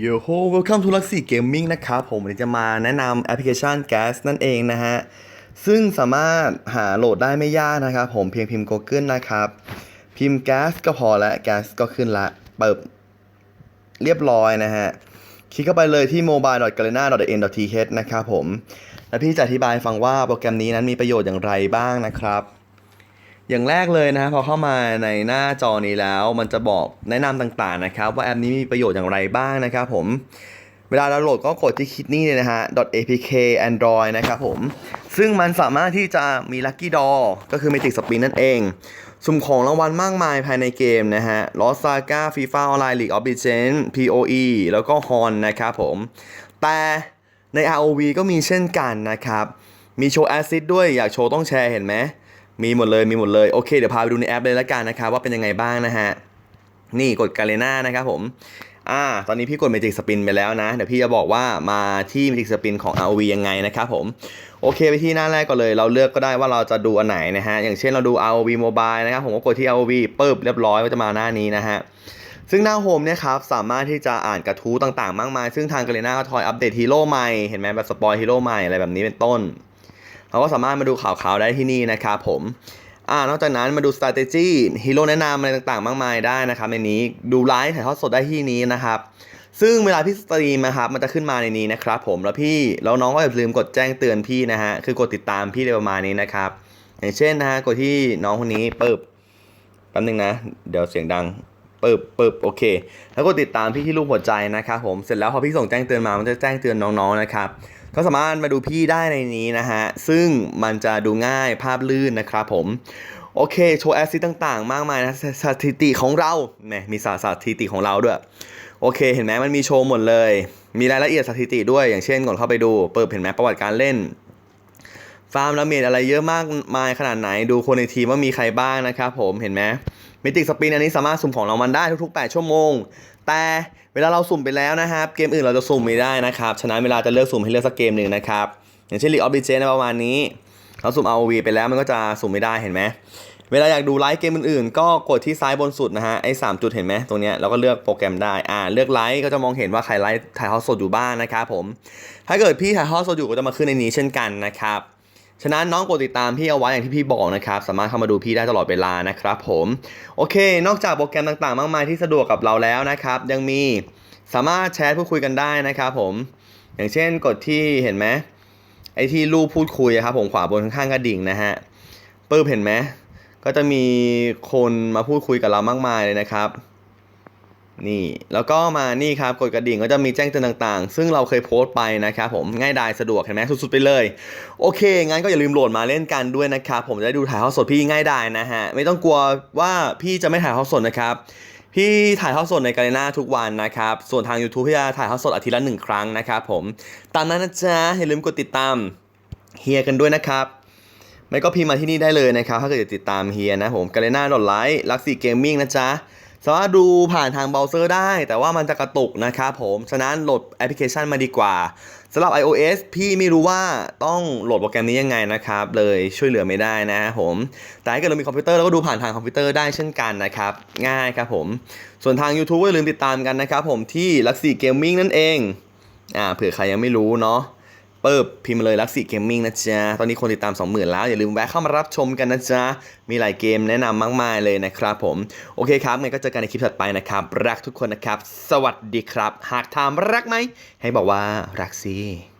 โยโฮ welcome to Luxy Gaming นะครับ ผมวันนี้จะมาแนะนำแอปพลิเคชัน Gas นั่นเองนะฮะ ซึ่งสามารถหาโหลดได้ไม่ยากนะครับ ผมเพียงพิมพ์ Google นะครับ พิมพ์ Gas ก็พอแล้ว Gas ก็ขึ้นละ เปิดเรียบร้อยนะฮะ คลิกเข้าไปเลยที่ mobile.garena.n.th นะครับผม แล้วพี่จะอธิบายฟังว่าโปรแกรมนี้นั้นมีประโยชน์อย่างไรบ้างนะครับ อย่างแรกเลยนะพอเข้ามาในหน้าจอนี้แล้ว มันจะบอกแนะนำต่างๆนะครับ ว่าแอปนี้มีประโยชน์อย่างไรบ้างนะครับผมเวลาดาวน์โหลดก็กดที่คลิกนี่เลยนะฮะ .apk android นะครับผม ซึ่งมันสามารถที่จะมี lucky draw ก็คือ magic spin นั่นเอง สุ่มของรางวัลมากมายภายในเกมนะฮะ Lost Saga FIFA Online League of Legends PoE แล้วก็ Hon นะครับผม แต่ใน ROV ก็มีเช่นกันนะครับ มีโชว์แอซิดด้วยอยากโชว์ต้องแชร์เห็นไหม มีหมดเลยมีหมดเลยโอเคเดี๋ยวพาไปดูในแอปเลยละกันนะครับว่าเป็นยังไงบ้างนะฮะนี่กดกาเลน่านะครับผมอ่าตอนนี้พี่กด Magic Spin ไปแล้วนะ เดี๋ยวพี่จะบอกว่ามาที่ Magic Spin ของ ROV ยังไงนะครับผม โอเคไปที่หน้าแรกก่อนเลย เราเลือกก็ได้ว่าเราจะดูอันไหนนะฮะ อย่างเช่นเราดู ROV Mobile นะครับ ผมก็กดที่ ROV ปึ๊บเรียบร้อยก็จะมาหน้านี้นะฮะ ซึ่งหน้าโฮมเนี่ยครับ สามารถที่จะอ่านกระทู้ต่างๆ มากมาย ซึ่งทางกาเลน่าก็ทอยอัปเดตฮีโร่ใหม่ เห็นไหมแบบสปอยฮีโร่ใหม่อะไรแบบนี้เป็นต้น เราก็สามารถมาดูข่าวๆได้ที่นี่นะครับผมอ่านอกจากนั้นมาดู strategy ฮีโร่แนะนำอะไรต่างๆ มากมายได้นะครับในนี้ดูไลฟ์ถ่ายทอดสดได้ที่นี้นะครับซึ่งเวลาพี่สตรีมนะครับมันจะขึ้นมาในนี้นะครับผมแล้วพี่แล้วน้องก็อย่าลืมกดแจ้งเตือนพี่นะฮะคือกดติดตามพี่ในประมาณนี้นะครับอย่างเช่นนะฮะกดที่น้องคนนี้ปึ๊บแป๊บนึงนะ เดี๋ยวเสียงดัง ปึบปึบโอเค แล้วก็ติดตามพี่ที่รูปหัวใจนะครับผม เสร็จแล้วพอพี่ส่งแจ้งเตือนมา มันจะแจ้งเตือนน้องๆนะครับ ก็สามารถมาดูพี่ได้ในนี้นะฮะ ซึ่งมันจะดูง่ายภาพลื่นนะครับผม โอเค โชว์แอสซิต่างๆ มากมายนะสสถิติของเราแหมมีสาสถิติของเราด้วย โอเค เห็นไหมมันมีโชว์หมดเลย มีรายละเอียดสถิติด้วย อย่างเช่นก่อนเข้าไปดู เปิดเห็นไหมประวัติการเล่น ฟาร์มละเมดอะไรเยอะมากมายขนาดไหนดูคนในทีมว่ามีใครบ้างนะครับผมเห็นไหมมิติสปินอันนี้สามารถสุ่มของรางวัลได้ทุกๆ 8 ชั่วโมง แต่เวลาเราสุ่มไปแล้วนะครับ เกมอื่นเราจะสุ่มไม่ได้นะครับฉะนั้นเวลาจะเลือกสุ่มให้เลือกสักเกมหนึ่งนะครับ อย่างเช่น League of Legends ประมาณนี้ เราสุ่ม ROV ไปแล้วมันก็จะสุ่มไม่ได้เห็นไหมเวลาอยากดูไลฟ์เกมอื่นๆ ก็กดที่ซ้ายบนสุดนะฮะไอ้สามจุดเห็นไหมตรงเนี้ยเราก็เลือกโปรแกรมได้อ่าเลือกไลฟ์ก็จะมองเห็นว่าใครไลฟ์ถ่ายทอดสดอยู่บ้างนะครับผมถ้าเกิดพี่ถ่ายทอดสดอยู่ก็จะมาขึ้นในนี้เช่นกันนะครับ ฉะนั้นน้องกดติดตามพี่เอาไว้อย่างที่พี่บอกนะครับ สามารถเข้ามาดูพี่ได้ตลอดเวลานะครับผม โอเค นอกจากโปรแกรมต่างๆ มากมายที่สะดวกกับเราแล้วนะครับ ยังมีสามารถแชทพูดคุยกันได้นะครับผม อย่างเช่นกดที่เห็นไหมไอที่รูปพูดคุยครับผมขวาบนข้างๆกระดิ่งนะฮะปึ๊บเห็นไหมก็จะมีคนมาพูดคุยกับเรามากมายเลยนะครับ นี่แล้วก็มานี่ครับกดกระดิ่งก็จะมีแจ้งเตือนต่างๆ ซึ่งเราเคยโพสต์ไปนะครับผมง่ายดายสะดวกเห็นไหมสุดๆไปเลย โอเค งั้นก็อย่าลืมโหลดมาเล่นกันด้วยนะครับผมจะได้ดูถ่ายทอดสดพี่ง่ายดายนะฮะไม่ต้องกลัวว่าพี่จะไม่ถ่ายทอดสดนะครับพี่ถ่ายทอดสดในกาเลน่าทุกวันนะครับ ส่วนทาง YouTube พี่จะถ่ายทอดสดอาทิตย์ละหนึ่งครั้งนะครับผมตามนั้นนะจ๊ะอย่าลืมกดติดตามเฮียกันด้วยนะครับไม่ก็พิมพ์มาที่นี่ได้เลยนะครับถ้าเกิดจะติดตามเฮียนะผมกาเลน่าดอทไลท์ลักซี่เกมมิ่งนะจ๊ะ สามารถดูผ่านทางเบราว์เซอร์ได้ แต่ว่ามันจะกระตุกนะครับผม ฉะนั้นโหลดแอปพลิเคชันมาดีกว่าสำหรับ iOS พี่ไม่รู้ว่าต้องโหลดโปรแกรมนี้ยังไงนะครับ เลยช่วยเหลือไม่ได้นะผม แต่ถ้าเกิดเรามีคอมพิวเตอร์เราก็ดูผ่านทางคอมพิวเตอร์ได้เช่นกันนะครับ ง่ายครับผม ส่วนทาง YouTube ก็อย่าลืมติดตามกันนะครับผมที่ลักซี่เกมมิ่งนั่นเองอ่าเผื่อใครยังไม่รู้เนาะ เปิบพิมพ์มเลยลักซี่เกมมิ่งนะจ๊ะ ตอนนี้คนติดตาม 20,000 แล้ว อย่าลืมแวะเข้ามารับชมกันนะจ๊ะ มีหลายเกมแนะนำมากมายเลยนะครับผม โอเคครับงั้นก็เจอกันในคลิปถัดไปนะครับ รักทุกคนนะครับ สวัสดีครับ หากถามรักไหม ให้บอกว่ารักสิ